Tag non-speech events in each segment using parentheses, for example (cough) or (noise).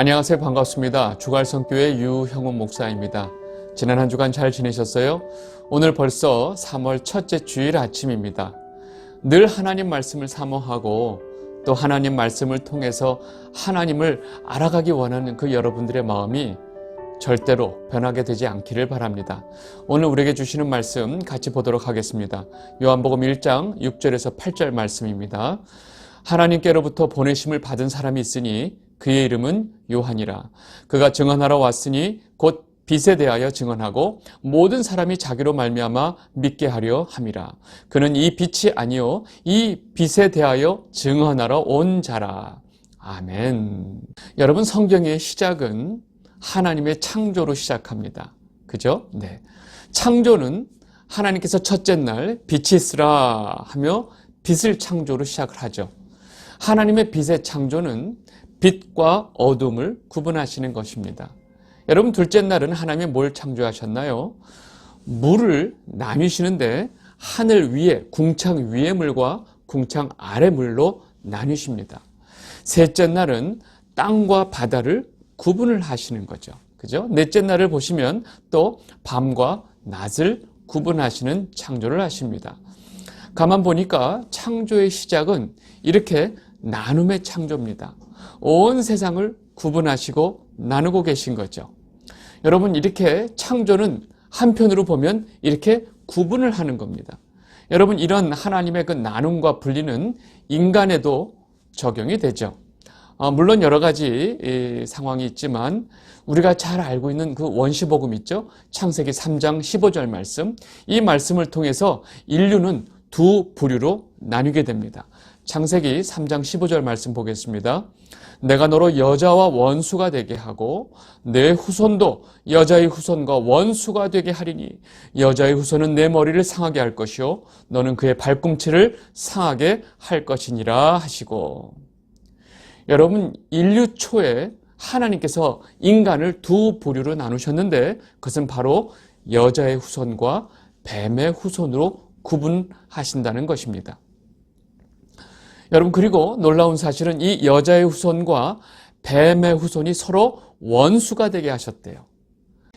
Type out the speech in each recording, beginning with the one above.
안녕하세요. 반갑습니다. 주갈성교회 유형훈 목사입니다. 지난 한 주간 잘 지내셨어요? 오늘 벌써 3월 첫째 주일 아침입니다. 늘 하나님 말씀을 사모하고 또 하나님 말씀을 통해서 하나님을 알아가기 원하는 그 여러분들의 마음이 절대로 변하게 되지 않기를 바랍니다. 오늘 우리에게 주시는 말씀 같이 보도록 하겠습니다. 요한복음 1장 6절에서 8절 말씀입니다. 하나님께로부터 보내심을 받은 사람이 있으니 그의 이름은 요한이라. 그가 증언하러 왔으니 곧 빛에 대하여 증언하고 모든 사람이 자기로 말미암아 믿게 하려 함이라. 그는 이 빛이 아니요 이 빛에 대하여 증언하러 온 자라. 아멘. 여러분 성경의 시작은 하나님의 창조로 시작합니다. 그죠? 네. 창조는 하나님께서 첫째 날 빛이 있으라 하며 빛을 창조로 시작을 하죠. 하나님의 빛의 창조는 빛과 어둠을 구분하시는 것입니다. 여러분 둘째 날은 하나님이 뭘 창조하셨나요? 물을 나뉘시는데 하늘 위에 궁창 위의 물과 궁창 아래 물로 나뉘십니다. 셋째 날은 땅과 바다를 구분을 하시는 거죠. 그죠? 넷째 날을 보시면 또 밤과 낮을 구분하시는 창조를 하십니다. 가만 보니까 창조의 시작은 이렇게 나눔의 창조입니다. 온 세상을 구분하시고 나누고 계신 거죠. 여러분, 이렇게 창조는 한편으로 보면 이렇게 구분을 하는 겁니다. 여러분, 이런 하나님의 그 나눔과 분리는 인간에도 적용이 되죠. 어, 물론 여러 가지 상황이 있지만 우리가 잘 알고 있는 그 원시복음 있죠? 창세기 3장 15절 말씀. 이 말씀을 통해서 인류는 두 부류로 나뉘게 됩니다. 창세기 3장 15절 말씀 보겠습니다. 내가 너로 여자와 원수가 되게 하고 내 후손도 여자의 후손과 원수가 되게 하리니 여자의 후손은 내 머리를 상하게 할 것이요 너는 그의 발꿈치를 상하게 할 것이니라 하시고 여러분 인류 초에 하나님께서 인간을 두 부류로 나누셨는데 그것은 바로 여자의 후손과 뱀의 후손으로 구분하신다는 것입니다. 여러분 그리고 놀라운 사실은 이 여자의 후손과 뱀의 후손이 서로 원수가 되게 하셨대요.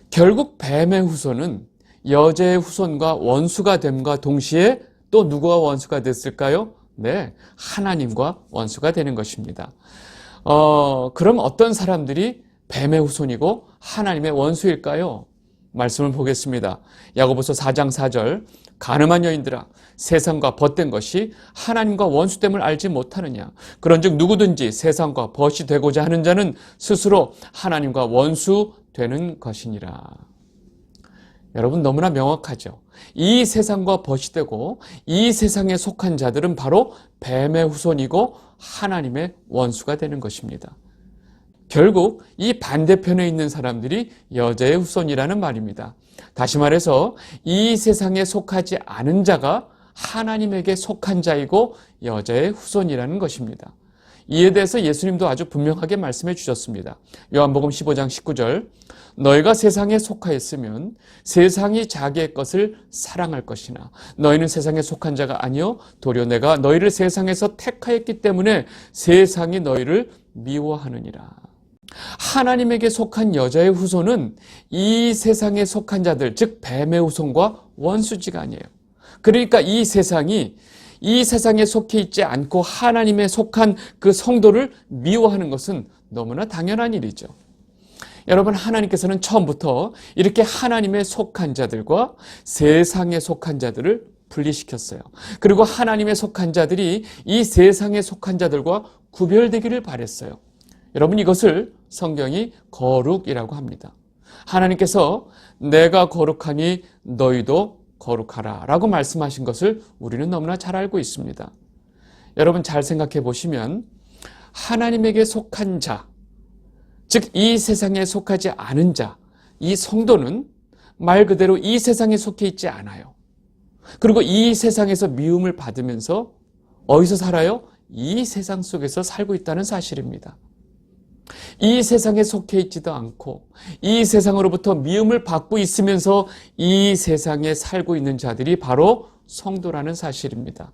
결국 뱀의 후손은 여자의 후손과 원수가 됨과 동시에 또 누구와 원수가 됐을까요? 네, 하나님과 원수가 되는 것입니다. 어, 그럼 어떤 사람들이 뱀의 후손이고 하나님의 원수일까요? 말씀을 보겠습니다. 야고보서 4장 4절 가늠한 여인들아 세상과 벗된 것이 하나님과 원수됨을 알지 못하느냐 그런즉 누구든지 세상과 벗이 되고자 하는 자는 스스로 하나님과 원수 되는 것이니라. 여러분 너무나 명확하죠. 이 세상과 벗이 되고 이 세상에 속한 자들은 바로 뱀의 후손이고 하나님의 원수가 되는 것입니다. 결국 이 반대편에 있는 사람들이 여자의 후손이라는 말입니다. 다시 말해서 이 세상에 속하지 않은 자가 하나님에게 속한 자이고 여자의 후손이라는 것입니다. 이에 대해서 예수님도 아주 분명하게 말씀해 주셨습니다. 요한복음 15장 19절 너희가 세상에 속하였으면 세상이 자기의 것을 사랑할 것이나 너희는 세상에 속한 자가 아니요 도리어 내가 너희를 세상에서 택하였기 때문에 세상이 너희를 미워하느니라. 하나님에게 속한 여자의 후손은 이 세상에 속한 자들, 즉 뱀의 후손과 원수지가 아니에요. 그러니까 이 세상이 이 세상에 속해 있지 않고 하나님에 속한 그 성도를 미워하는 것은 너무나 당연한 일이죠. 여러분, 하나님께서는 처음부터 이렇게 하나님에 속한 자들과 세상에 속한 자들을 분리시켰어요. 그리고 하나님에 속한 자들이 이 세상에 속한 자들과 구별되기를 바랬어요. 여러분, 이것을 성경이 거룩이라고 합니다. 하나님께서 내가 거룩하니 너희도 거룩하라 라고 말씀하신 것을 우리는 너무나 잘 알고 있습니다. 여러분 잘 생각해 보시면 하나님에게 속한 자, 즉 이 세상에 속하지 않은 자, 이 성도는 말 그대로 이 세상에 속해 있지 않아요. 그리고 이 세상에서 미움을 받으면서 어디서 살아요? 이 세상 속에서 살고 있다는 사실입니다. 이 세상에 속해 있지도 않고 이 세상으로부터 미움을 받고 있으면서 이 세상에 살고 있는 자들이 바로 성도라는 사실입니다.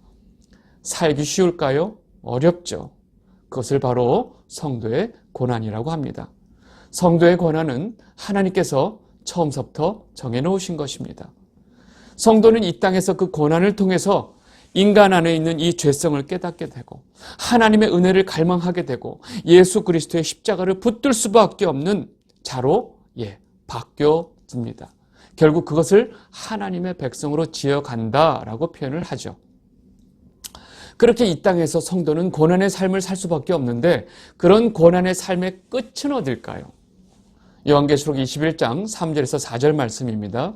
살기 쉬울까요? 어렵죠. 그것을 바로 성도의 고난이라고 합니다. 성도의 권한은 하나님께서 처음부터 정해놓으신 것입니다. 성도는 이 땅에서 그 고난을 통해서 인간 안에 있는 이 죄성을 깨닫게 되고 하나님의 은혜를 갈망하게 되고 예수 그리스도의 십자가를 붙들 수밖에 없는 자로 예, 바뀌어집니다. 결국 그것을 하나님의 백성으로 지어간다라고 표현을 하죠. 그렇게 이 땅에서 성도는 고난의 삶을 살 수밖에 없는데 그런 고난의 삶의 끝은 어딜까요? 요한계시록 21장 3절에서 4절 말씀입니다.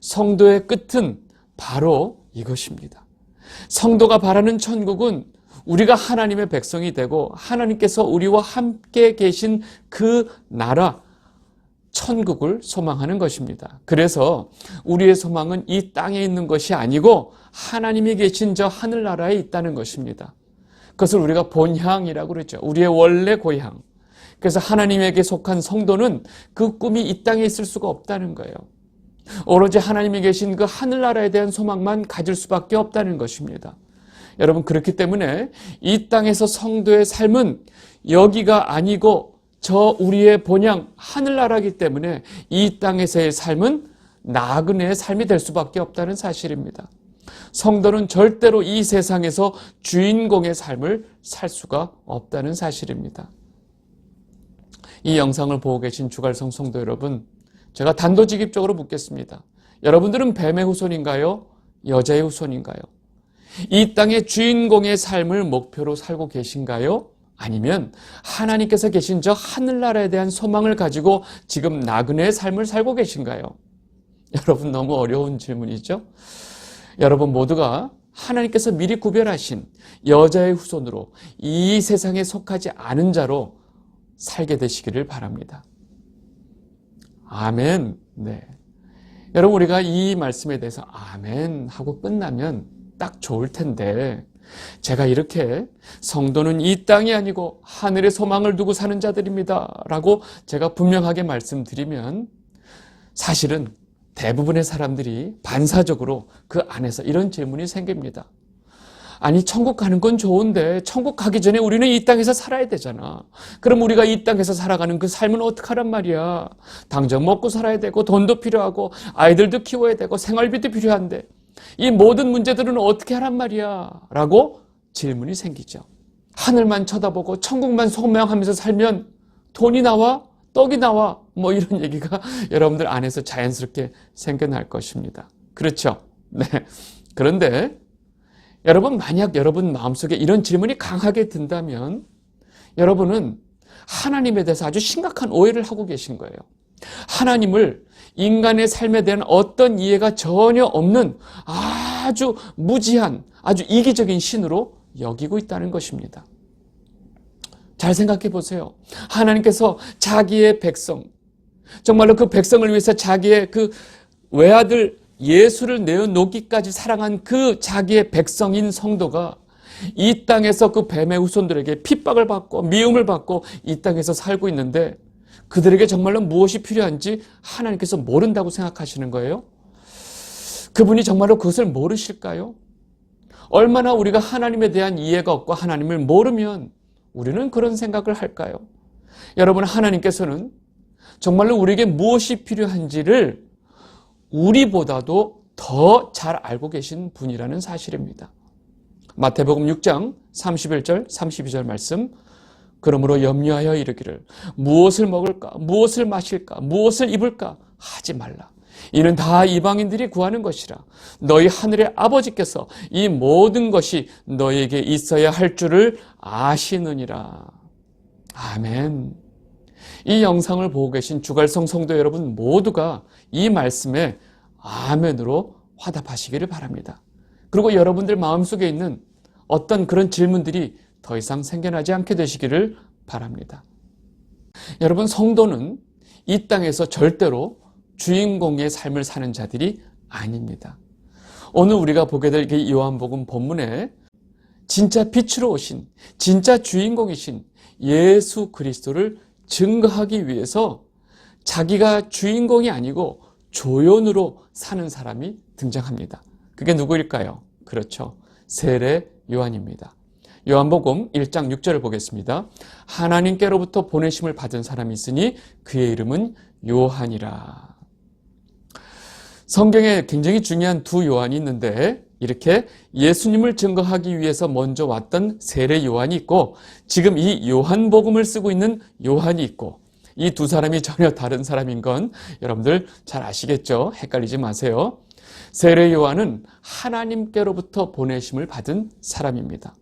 성도의 끝은 바로 이것입니다. 성도가 바라는 천국은 우리가 하나님의 백성이 되고 하나님께서 우리와 함께 계신 그 나라, 천국을 소망하는 것입니다. 그래서 우리의 소망은 이 땅에 있는 것이 아니고 하나님이 계신 저 하늘나라에 있다는 것입니다. 그것을 우리가 본향이라고 그러죠. 우리의 원래 고향. 그래서 하나님에게 속한 성도는 그 꿈이 이 땅에 있을 수가 없다는 거예요. 오로지 하나님이 계신 그 하늘나라에 대한 소망만 가질 수밖에 없다는 것입니다. 여러분, 그렇기 때문에 이 땅에서 성도의 삶은 여기가 아니고 저 우리의 본향 하늘나라이기 때문에 이 땅에서의 삶은 나그네의 삶이 될 수밖에 없다는 사실입니다. 성도는 절대로 이 세상에서 주인공의 삶을 살 수가 없다는 사실입니다. 이 영상을 보고 계신 주갈성 성도 여러분, 제가 단도직입적으로 묻겠습니다. 여러분들은 뱀의 후손인가요? 여자의 후손인가요? 이 땅의 주인공의 삶을 목표로 살고 계신가요? 아니면 하나님께서 계신 저 하늘나라에 대한 소망을 가지고 지금 나그네의 삶을 살고 계신가요? (laughs) 여러분 너무 어려운 질문이죠? 여러분 모두가 하나님께서 미리 구별하신 여자의 후손으로 이 세상에 속하지 않은 자로 살게 되시기를 바랍니다. 아멘. 네. 여러분, 우리가 이 말씀에 대해서 아멘 하고 끝나면 딱 좋을 텐데, 제가 이렇게 성도는 이 땅이 아니고 하늘의 소망을 두고 사는 자들입니다. 라고 제가 분명하게 말씀드리면 사실은 대부분의 사람들이 반사적으로 그 안에서 이런 질문이 생깁니다. 아니 천국 가는 건 좋은데 천국 가기 전에 우리는 이 땅에서 살아야 되잖아. 그럼 우리가 이 땅에서 살아가는 그 삶은 어떡하란 말이야. 당장 먹고 살아야 되고 돈도 필요하고 아이들도 키워야 되고 생활비도 필요한데 이 모든 문제들은 어떻게 하란 말이야. 라고 질문이 생기죠. 하늘만 쳐다보고 천국만 소명하면서 살면 돈이 나와? 떡이 나와? 뭐 이런 (laughs) 얘기가 여러분들 안에서 자연스럽게 생겨날 것입니다. 그렇죠? 네. 그런데 여러분, 만약 여러분 마음속에 이런 질문이 강하게 든다면 여러분은 하나님에 대해서 아주 심각한 오해를 하고 계신 거예요. 하나님을 인간의 삶에 대한 어떤 이해가 전혀 없는 아주 무지한, 아주 이기적인 신으로 여기고 있다는 것입니다. 잘 생각해 보세요. 하나님께서 자기의 백성, 정말로 그 백성을 위해서 자기의 그 외아들 예수를 내어놓기까지 사랑한 그 자기의 백성인 성도가 이 땅에서 그 뱀의 후손들에게 핍박을 받고 미움을 받고 이 땅에서 살고 있는데 그들에게 정말로 무엇이 필요한지 하나님께서 모른다고 생각하시는 거예요? 그분이 정말로 그것을 모르실까요? 얼마나 우리가 하나님에 대한 이해가 없고 하나님을 모르면 우리는 그런 생각을 할까요? 여러분, 하나님께서는 정말로 우리에게 무엇이 필요한지를 우리보다도 더 잘 알고 계신 분이라는 사실입니다. 마태복음 6장 31절 32절 말씀. 그러므로 염려하여 이르기를 무엇을 먹을까 무엇을 마실까 무엇을 입을까 하지 말라. 이는 다 이방인들이 구하는 것이라. 너희 하늘의 아버지께서 이 모든 것이 너에게 있어야 할 줄을 아시느니라. 아멘 이 영상을 보고 계신 주갈성 성도 여러분 모두가 이 말씀에 아멘으로 화답하시기를 바랍니다. 그리고 여러분들 마음속에 있는 어떤 그런 질문들이 더 이상 생겨나지 않게 되시기를 바랍니다. 여러분, 성도는 이 땅에서 절대로 주인공의 삶을 사는 자들이 아닙니다. 오늘 우리가 보게 될이 요한복음 본문에 진짜 빛으로 오신 진짜 주인공이신 예수 그리스도를 증거하기 위해서 자기가 주인공이 아니고 조연으로 사는 사람이 등장합니다. 그게 누구일까요? 그렇죠. 세례 요한입니다. 요한복음 1장 6절을 보겠습니다. 하나님께로부터 보내심을 받은 사람이 있으니 그의 이름은 요한이라. 성경에 굉장히 중요한 두 요한이 있는데 이렇게 예수님을 증거하기 위해서 먼저 왔던 세례 요한이 있고 지금 이 요한복음을 쓰고 있는 요한이 있고 이 두 사람이 전혀 다른 사람인 건 여러분들 잘 아시겠죠? 헷갈리지 마세요. 세례 요한은 하나님께로부터 보내심을 받은 사람입니다.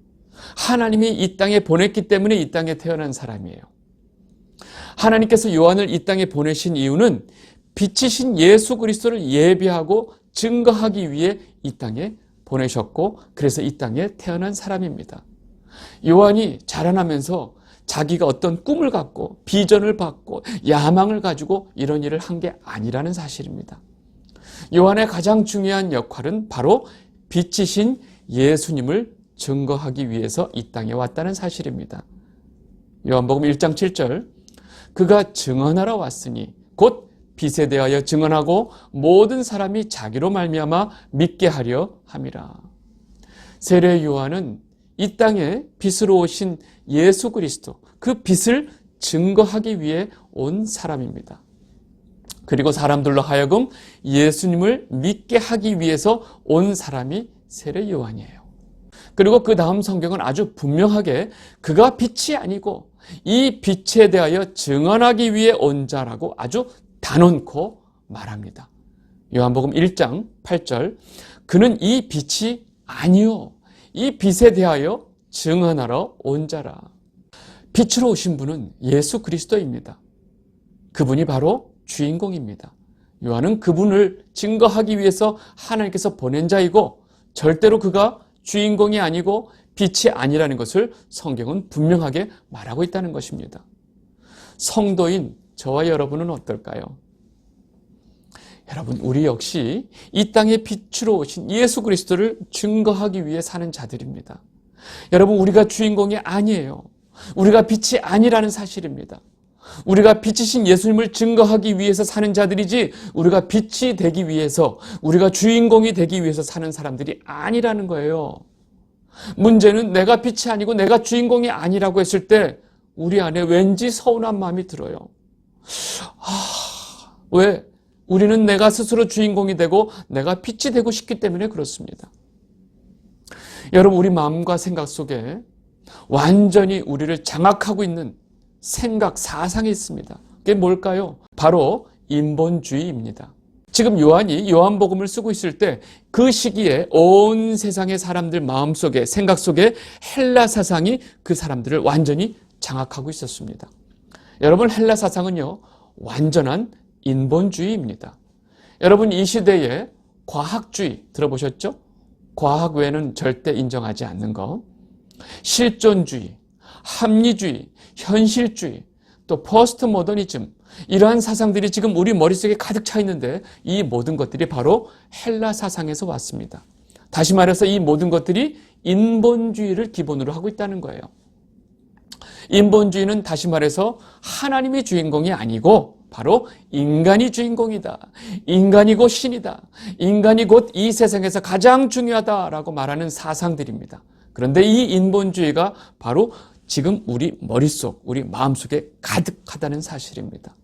하나님이 이 땅에 보냈기 때문에 이 땅에 태어난 사람이에요. 하나님께서 요한을 이 땅에 보내신 이유는 빛이신 예수 그리스도를 예비하고 증거하기 위해 이 땅에 보내셨고 그래서 이 땅에 태어난 사람입니다. 요한이 자라나면서 자기가 어떤 꿈을 갖고 비전을 받고 야망을 가지고 이런 일을 한 게 아니라는 사실입니다. 요한의 가장 중요한 역할은 바로 빛이신 예수님을 증거하기 위해서 이 땅에 왔다는 사실입니다. 요한복음 1장 7절 그가 증언하러 왔으니 곧 빛에 대하여 증언하고 모든 사람이 자기로 말미암아 믿게 하려 함이라. 세례 요한은 이 땅에 빛으로 오신 예수 그리스도 그 빛을 증거하기 위해 온 사람입니다. 그리고 사람들로 하여금 예수님을 믿게 하기 위해서 온 사람이 세례 요한이에요. 그리고 그 다음 성경은 아주 분명하게 그가 빛이 아니고 이 빛에 대하여 증언하기 위해 온 자라고 아주 단언코 말합니다. 요한복음 1장 8절 그는 이 빛이 아니요 이 빛에 대하여 증언하러 온 자라. 빛으로 오신 분은 예수 그리스도입니다. 그분이 바로 주인공입니다. 요한은 그분을 증거하기 위해서 하나님께서 보낸 자이고 절대로 그가 주인공이 아니고 빛이 아니라는 것을 성경은 분명하게 말하고 있다는 것입니다. 성도인 저와 여러분은 어떨까요? 여러분, 우리 역시 이 땅에 빛으로 오신 예수 그리스도를 증거하기 위해 사는 자들입니다. 여러분, 우리가 주인공이 아니에요. 우리가 빛이 아니라는 사실입니다. 우리가 빛이신 예수님을 증거하기 위해서 사는 자들이지 우리가 빛이 되기 위해서 우리가 주인공이 되기 위해서 사는 사람들이 아니라는 거예요. 문제는 내가 빛이 아니고 내가 주인공이 아니라고 했을 때 우리 안에 왠지 서운한 마음이 들어요. 아, 왜? 우리는 내가 스스로 주인공이 되고 내가 빛이 되고 싶기 때문에 그렇습니다. 여러분, 우리 마음과 생각 속에 완전히 우리를 장악하고 있는 생각, 사상이 있습니다. 그게 뭘까요? 바로 인본주의입니다. 지금 요한이 요한복음을 쓰고 있을 때 그 시기에 온 세상의 사람들 마음속에 생각 속에 헬라 사상이 그 사람들을 완전히 장악하고 있었습니다. 여러분 헬라 사상은요 완전한 인본주의입니다. 여러분 이 시대에 과학주의 들어보셨죠? 과학 외에는 절대 인정하지 않는 거. 실존주의, 합리주의, 현실주의, 또 포스트 모더니즘 이러한 사상들이 지금 우리 머릿속에 가득 차 있는데 이 모든 것들이 바로 헬라 사상에서 왔습니다. 다시 말해서 이 모든 것들이 인본주의를 기본으로 하고 있다는 거예요. 인본주의는 다시 말해서 하나님이 주인공이 아니고 바로 인간이 주인공이다. 인간이 곧 신이다. 인간이 곧 이 세상에서 가장 중요하다라고 말하는 사상들입니다. 그런데 이 인본주의가 바로 지금 우리 머릿속, 우리 마음속에 가득하다는 사실입니다.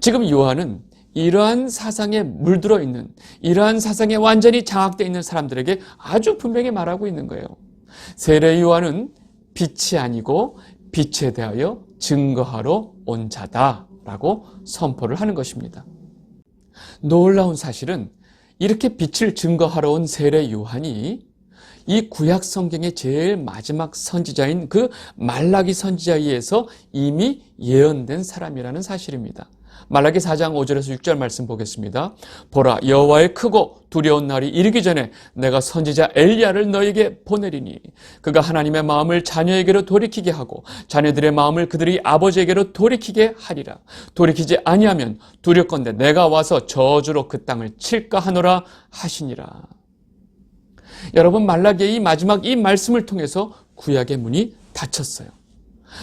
지금 요한은 이러한 사상에 물들어 있는, 이러한 사상에 완전히 장악되어 있는 사람들에게 아주 분명히 말하고 있는 거예요. 세례 요한은 빛이 아니고 빛에 대하여 증거하러 온 자다라고 선포를 하는 것입니다. 놀라운 사실은 이렇게 빛을 증거하러 온 세례 요한이 이 구약 성경의 제일 마지막 선지자인 그 말라기 선지자에 의해서 이미 예언된 사람이라는 사실입니다. 말라기 4장 5절에서 6절 말씀 보겠습니다. 보라 여호와의 크고 두려운 날이 이르기 전에 내가 선지자 엘리야를 너에게 보내리니 그가 하나님의 마음을 자녀에게로 돌이키게 하고 자녀들의 마음을 그들이 아버지에게로 돌이키게 하리라. 돌이키지 아니하면 두렵건대 내가 와서 저주로 그 땅을 칠까 하노라 하시니라. 여러분 말라기의 이 마지막 이 말씀을 통해서 구약의 문이 닫혔어요.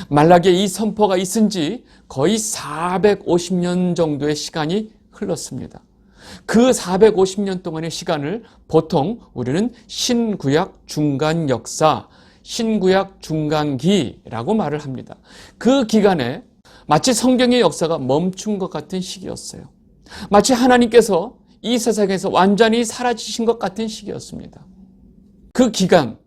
말라기의 이 선포가 있은 지 거의 450년 정도의 시간이 흘렀습니다. 그 450년 동안의 시간을 보통 우리는 신구약 중간 역사, 신구약 중간기라고 말을 합니다. 그 기간에 마치 성경의 역사가 멈춘 것 같은 시기였어요. 마치 하나님께서 이 세상에서 완전히 사라지신 것 같은 시기였습니다. 그 기간,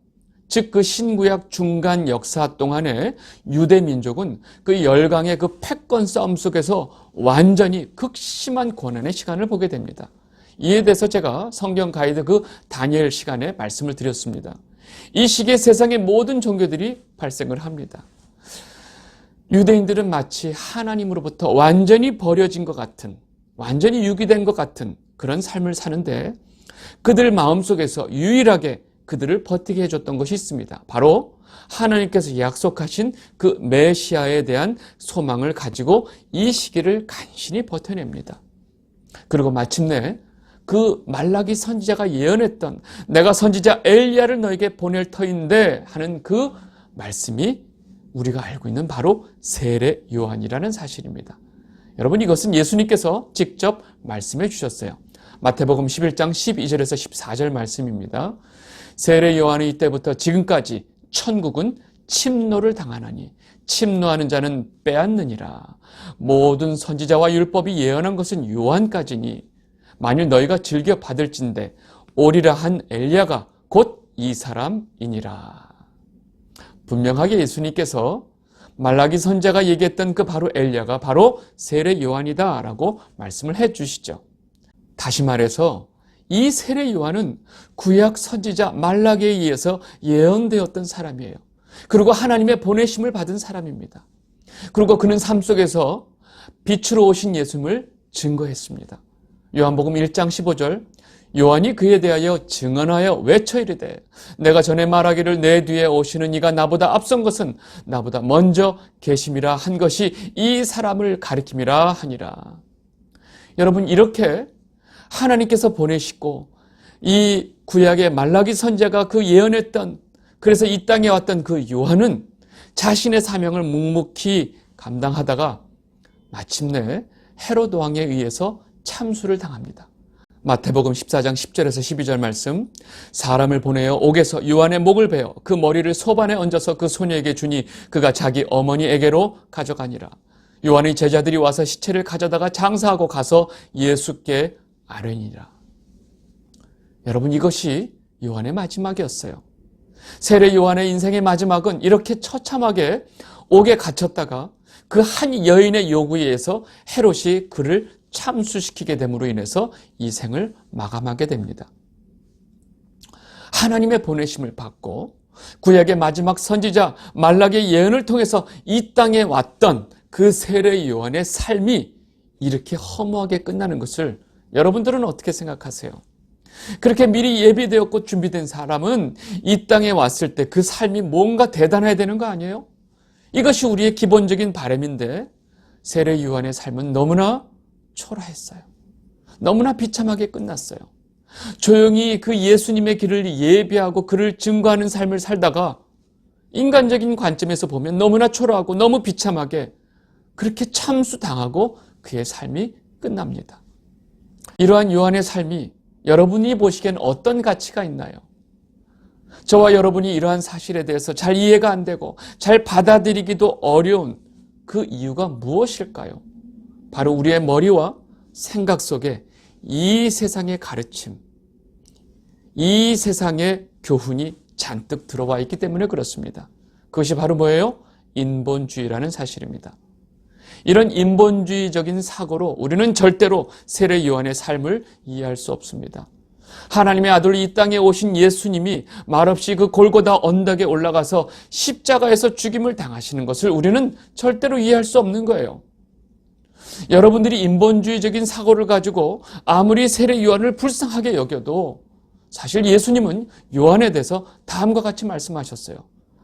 즉 그 신구약 중간 역사 동안에 유대 민족은 그 열강의 그 패권 싸움 속에서 완전히 극심한 고난의 시간을 보게 됩니다. 이에 대해서 제가 성경 가이드 그 다니엘 시간에 말씀을 드렸습니다. 이 시기에 세상의 모든 종교들이 발생을 합니다. 유대인들은 마치 하나님으로부터 완전히 버려진 것 같은, 완전히 유기된 것 같은 그런 삶을 사는데 그들 마음속에서 유일하게 그들을 버티게 해줬던 것이 있습니다. 바로 하나님께서 약속하신 그 메시아에 대한 소망을 가지고 이 시기를 간신히 버텨냅니다. 그리고 마침내 그 말라기 선지자가 예언했던 내가 선지자 엘리야를 너에게 보낼 터인데 하는 그 말씀이 우리가 알고 있는 바로 세례 요한이라는 사실입니다. 여러분 이것은 예수님께서 직접 말씀해 주셨어요. 마태복음 11장 12절에서 14절 말씀입니다. 세례 요한은 이때부터 지금까지 천국은 침노를 당하나니 침노하는 자는 빼앗느니라. 모든 선지자와 율법이 예언한 것은 요한까지니 만일 너희가 즐겨 받을진대 오리라 한 엘리야가 곧 이 사람이니라. 분명하게 예수님께서 말라기 선자가 얘기했던 그 바로 엘리야가 바로 세례 요한이다라고 말씀을 해 주시죠. 다시 말해서 이 세례 요한은 구약 선지자 말라기에 의해서 예언되었던 사람이에요. 그리고 하나님의 보내심을 받은 사람입니다. 그리고 그는 삶 속에서 빛으로 오신 예수님을 증거했습니다. 요한복음 1장 15절 요한이 그에 대하여 증언하여 외쳐 이르되 내가 전에 말하기를 내 뒤에 오시는 이가 나보다 앞선 것은 나보다 먼저 계심이라 한 것이 이 사람을 가리킴이라 하니라. 여러분 이렇게 하나님께서 보내시고 이 구약의 말라기 선제가 그 예언했던 그래서 이 땅에 왔던 그 요한은 자신의 사명을 묵묵히 감당하다가 마침내 헤로드 왕에 의해서 참수를 당합니다. 마태복음 14장 10절에서 12절 말씀 사람을 보내어 옥에서 요한의 목을 베어 그 머리를 소반에 얹어서 그 소녀에게 주니 그가 자기 어머니에게로 가져가니라. 요한의 제자들이 와서 시체를 가져다가 장사하고 가서 예수께 아뢰니라. 여러분 이것이 요한의 마지막이었어요. 세례 요한의 인생의 마지막은 이렇게 처참하게 옥에 갇혔다가 그 한 여인의 요구에 의해서 헤롯이 그를 참수시키게 됨으로 인해서 이 생을 마감하게 됩니다. 하나님의 보내심을 받고 구약의 마지막 선지자 말락의 예언을 통해서 이 땅에 왔던 그 세례 요한의 삶이 이렇게 허무하게 끝나는 것을 여러분들은 어떻게 생각하세요? 그렇게 미리 예비되었고 준비된 사람은 이 땅에 왔을 때 그 삶이 뭔가 대단해야 되는 거 아니에요? 이것이 우리의 기본적인 바람인데 세례 요한의 삶은 너무나 초라했어요. 너무나 비참하게 끝났어요. 조용히 그 예수님의 길을 예비하고 그를 증거하는 삶을 살다가 인간적인 관점에서 보면 너무나 초라하고 너무 비참하게 그렇게 참수당하고 그의 삶이 끝납니다. 이러한 요한의 삶이 여러분이 보시기엔 어떤 가치가 있나요? 저와 여러분이 이러한 사실에 대해서 잘 이해가 안 되고 잘 받아들이기도 어려운 그 이유가 무엇일까요? 바로 우리의 머리와 생각 속에 이 세상의 가르침, 이 세상의 교훈이 잔뜩 들어와 있기 때문에 그렇습니다. 그것이 바로 뭐예요? 인본주의라는 사실입니다. 이런 인본주의적인 사고로 우리는 절대로 세례 요한의 삶을 이해할 수 없습니다. 하나님의 아들 이 땅에 오신 예수님이 말없이 그 골고다 언덕에 올라가서 십자가에서 죽임을 당하시는 것을 우리는 절대로 이해할 수 없는 거예요. 여러분들이 인본주의적인 사고를 가지고 아무리 세례 요한을 불쌍하게 여겨도 사실 예수님은 요한에 대해서 다음과 같이 말씀하셨어요.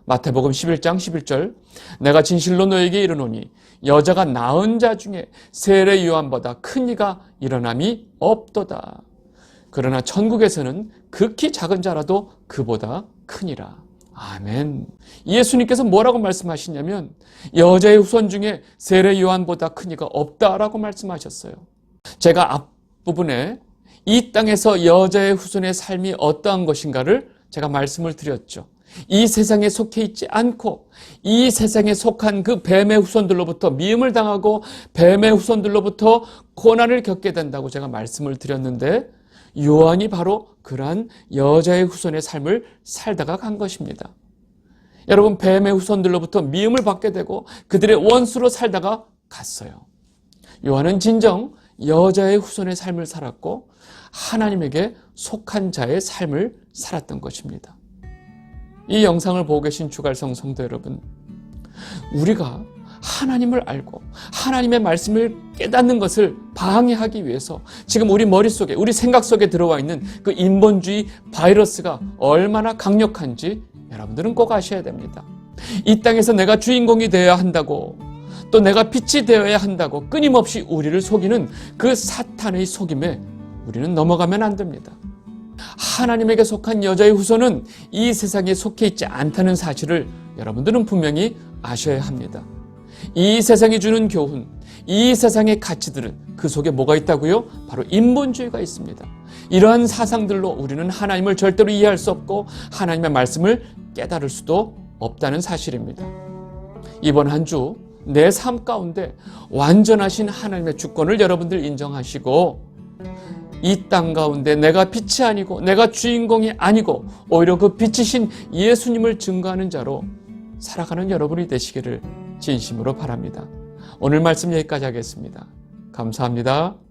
마태복음 11장 11절 내가 진실로 너에게 이르노니 여자가 낳은 자 중에 세례 요한보다 큰 이가 일어남이 없도다. 그러나 천국에서는 극히 작은 자라도 그보다 크니라. 아멘. 예수님께서 뭐라고 말씀하시냐면 여자의 후손 중에 세례 요한보다 큰 이가 없다라고 말씀하셨어요. 제가 앞부분에 이 땅에서 여자의 후손의 삶이 어떠한 것인가를 제가 말씀을 드렸죠. 이 세상에 속해 있지 않고 이 세상에 속한 그 뱀의 후손들로부터 미움을 당하고 뱀의 후손들로부터 고난을 겪게 된다고 제가 말씀을 드렸는데 요한이 바로 그러한 여자의 후손의 삶을 살다가 간 것입니다. 여러분 뱀의 후손들로부터 미움을 받게 되고 그들의 원수로 살다가 갔어요. 요한은 진정 여자의 후손의 삶을 살았고 하나님에게 속한 자의 삶을 살았던 것입니다. 이 영상을 보고 계신 주갈성 성도 여러분, 우리가 하나님을 알고 하나님의 말씀을 깨닫는 것을 방해하기 위해서 지금 우리 머릿속에, 우리 생각 속에 들어와 있는 그 인본주의 바이러스가 얼마나 강력한지 여러분들은 꼭 아셔야 됩니다. 이 땅에서 내가 주인공이 되어야 한다고 또 내가 빛이 되어야 한다고 끊임없이 우리를 속이는 그 사탄의 속임에 우리는 넘어가면 안 됩니다. 하나님에게 속한 여자의 후손은 이 세상에 속해 있지 않다는 사실을 여러분들은 분명히 아셔야 합니다. 이 세상이 주는 교훈, 이 세상의 가치들은 그 속에 뭐가 있다고요? 바로 인본주의가 있습니다. 이러한 사상들로 우리는 하나님을 절대로 이해할 수 없고 하나님의 말씀을 깨달을 수도 없다는 사실입니다. 이번 한 주 내 삶 가운데 완전하신 하나님의 주권을 여러분들 인정하시고 이 땅 가운데 내가 빛이 아니고 내가 주인공이 아니고 오히려 그 빛이신 예수님을 증거하는 자로 살아가는 여러분이 되시기를 진심으로 바랍니다. 오늘 말씀 여기까지 하겠습니다. 감사합니다.